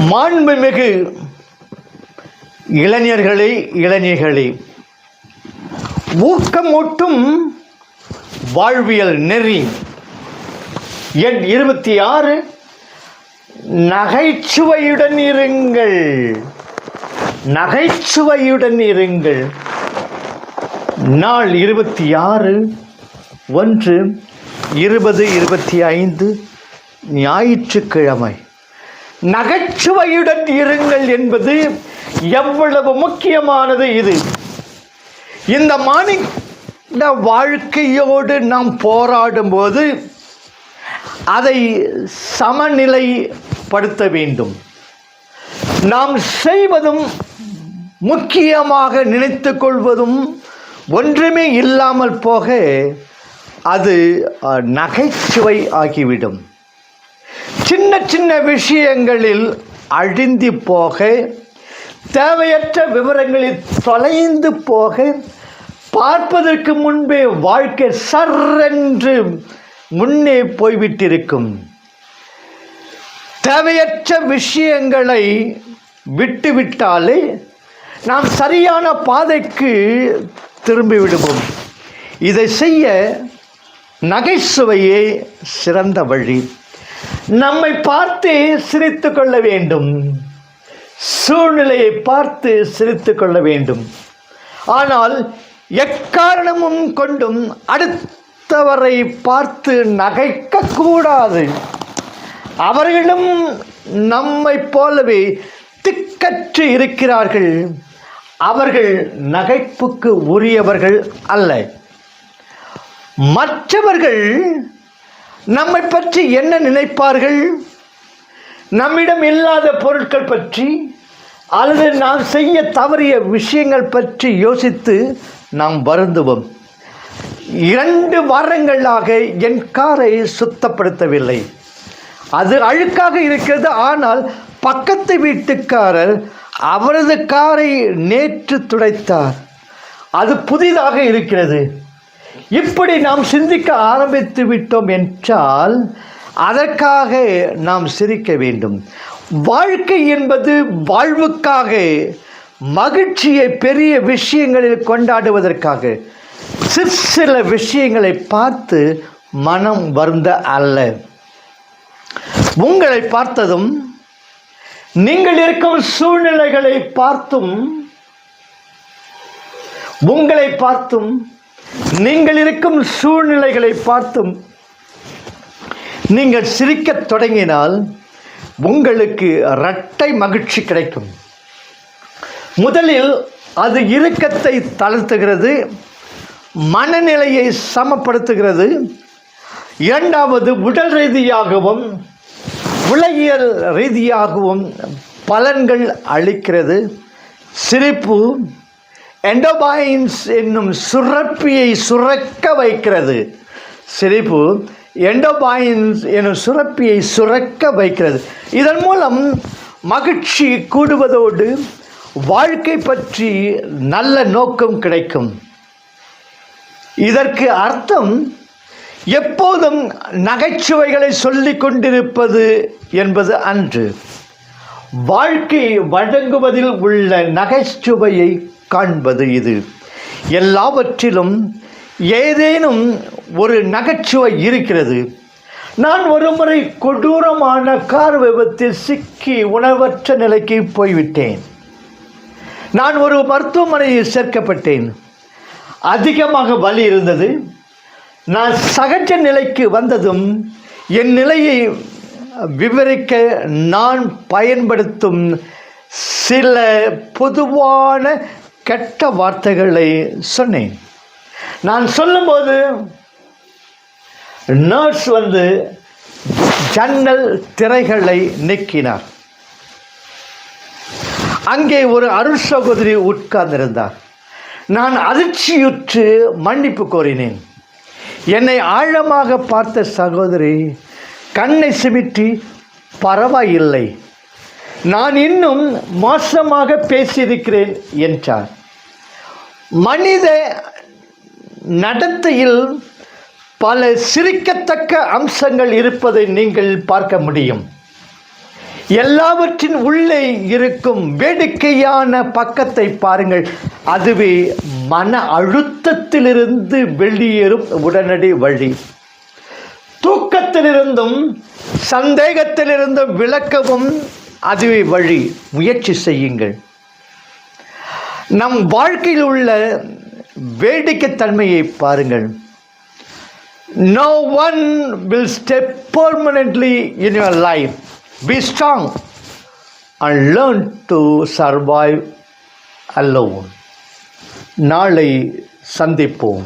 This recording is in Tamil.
மாண்புமிகு இளைஞர்களே இளைஞர்களே ஊக்கமூட்டும் வாழ்வியல் நெறி. எண் இருபத்தி ஆறு நகைச்சுவையுடன் இருங்கள். நகைச்சுவையுடன் இருங்கள். நாள் இருபத்தி ஆறு ஒன்று இருபது இருபத்தி ஐந்து ஞாயிற்றுக்கிழமை. நகைச்சுவையுடன் இருங்கள் என்பது எவ்வளவு முக்கியமானது இது. இந்த மாநில வாழ்க்கையோடு நாம் போராடும்போது அதை சமநிலைப்படுத்த வேண்டும். நாம் செய்வதும் முக்கியமாக நினைத்து கொள்வதும் ஒன்றுமே இல்லாமல் போக அது நகைச்சுவை ஆகிவிடும். சின்ன சின்ன விஷயங்களில் அழிந்து போக தேவையற்ற விவரங்களில் தொலைந்து போக பார்ப்பதற்கு முன்பே வாழ்க்கை சர்ரென்று முன்னே போய்விட்டிருக்கும். தேவையற்ற விஷயங்களை விட்டுவிட்டாலே நாம் சரியான பாதைக்கு திரும்பிவிடுவோம். இதை செய்ய நகைச்சுவையே சிறந்த வழி. நம்மை பார்த்து சிரித்து கொள்ள வேண்டும். சூழ்நிலையை பார்த்து சிரித்து கொள்ள வேண்டும். ஆனால் எக்காரணமும் கொண்டும் அடுத்தவரை பார்த்து நகைக்கக்கூடாது. அவர்களும் நம்மைப் போலவே திக்கற்று இருக்கிறார்கள். அவர்கள் நகைப்புக்கு உரியவர்கள் அல்ல. மற்றவர்கள் நம்மை பற்றி என்ன நினைப்பார்கள்? நம்மிடம் இல்லாத பொருட்கள் பற்றி அல்லது நாம் செய்ய தவறிய விஷயங்கள் பற்றி யோசித்து நாம் வருந்துவோம். இரண்டு வாரங்களாக என் காரை சுத்தப்படுத்தவில்லை. அது அழுக்காக இருக்கிறது ஆனால் பக்கத்து வீட்டுக்காரர் அவரது காரை நேற்று துடைத்தார். அது புதிதாக இருக்கிறது. இப்படி நாம் சிந்திக்க ஆரம்பித்து விட்டோம் என்றால் அதற்காக நாம் சிரிக்க வேண்டும். வாழ்க்கை என்பது வாழ்வுக்காக மகிழ்ச்சியை பெரிய விஷயங்களில் கொண்டாடுவதற்காக. சிற்சில விஷயங்களை பார்த்து மனம் வருந்த அல்ல. உங்களை பார்த்ததும் நீங்கள் இருக்கும் சூழ்நிலைகளை பார்த்தும் உங்களை பார்த்தும் நீங்கள் இருக்கும் சூழ்நிலைகளை பார்த்தும் நீங்கள் சிரிக்கத் தொடங்கினால் உங்களுக்கு இரட்டை மகிழ்ச்சி கிடைக்கும். முதலில் அது இறுக்கத்தை தளர்த்துகிறது மனநிலையை சமப்படுத்துகிறது. இரண்டாவது உடல் ரீதியாகவும் உலகியல் ரீதியாகவும் பலன்கள் அளிக்கிறது. சிரிப்பு எண்டோபாயின்ஸ் என்னும் சுரப்பியை சுரக்க வைக்கிறது. சிரிப்பு. எண்டோபாயின்ஸ் என்னும் சுரப்பியை சுரக்க வைக்கிறது. இதன் மூலம் மகிழ்ச்சி கூடுவதோடு வாழ்க்கை பற்றி நல்ல நோக்கம் கிடைக்கும். இதற்கு அர்த்தம் எப்போதும் நகைச்சுவைகளை சொல்லிக் கொண்டிருப்பது என்பது அன்று. வாழ்க்கை வழங்குவதில் உள்ள நகைச்சுவையை காண்பது இது. எல்லாவற்றிலும் ஏதேனும் ஒரு நகைச்சுவை இருக்கிறது. நான் ஒருமுறை கொடூரமான கார் விபத்தில் சிக்கி உணவற்ற நிலைக்கு போய்விட்டேன். நான் ஒரு மருத்துவமனையில் சேர்க்கப்பட்டேன். அதிகமாக வலி இருந்தது. நான் சகஜ நிலைக்கு வந்ததும் என் நிலையை விவரிக்க நான் பயன்படுத்தும் சில பொதுவான கெட்ட வார்த்தைகளை சொன்னேன். நான் சொல்லும்போது நர்ஸ் வந்து ஜன்னல் திரைகளை நீக்கினார். அங்கே ஒரு அருள் சகோதரி உட்கார்ந்திருந்தார். நான் அதிர்ச்சியுற்று மன்னிப்பு கோரினேன். என்னை ஆழமாக பார்த்த சகோதரி கண்ணை சிமிட்டி பரவாயில்லை. நான் இன்னும் மோசமாக பேசியிருக்கிறேன் என்றார். மனித நடத்தையில் பல சிரிக்கத்தக்க அம்சங்கள் இருப்பதை நீங்கள் பார்க்க முடியும். எல்லாவற்றின் உள்ளே இருக்கும் வேடிக்கையான பக்கத்தை பாருங்கள். அதுவே மன அழுத்தத்திலிருந்து வெளியேறும் உடனடி வழி. தூக்கத்திலிருந்தும் சந்தேகத்திலிருந்தும் விளக்கவும் அதுவே வழி. முயற்சி செய்யுங்கள். நம் வாழ்க்கையில் உள்ள வேடிக்கைத்தன்மையை பாருங்கள். No one will step permanently in your life be strong and learn to survive அல்லவும் நாளை சந்திப்போம்.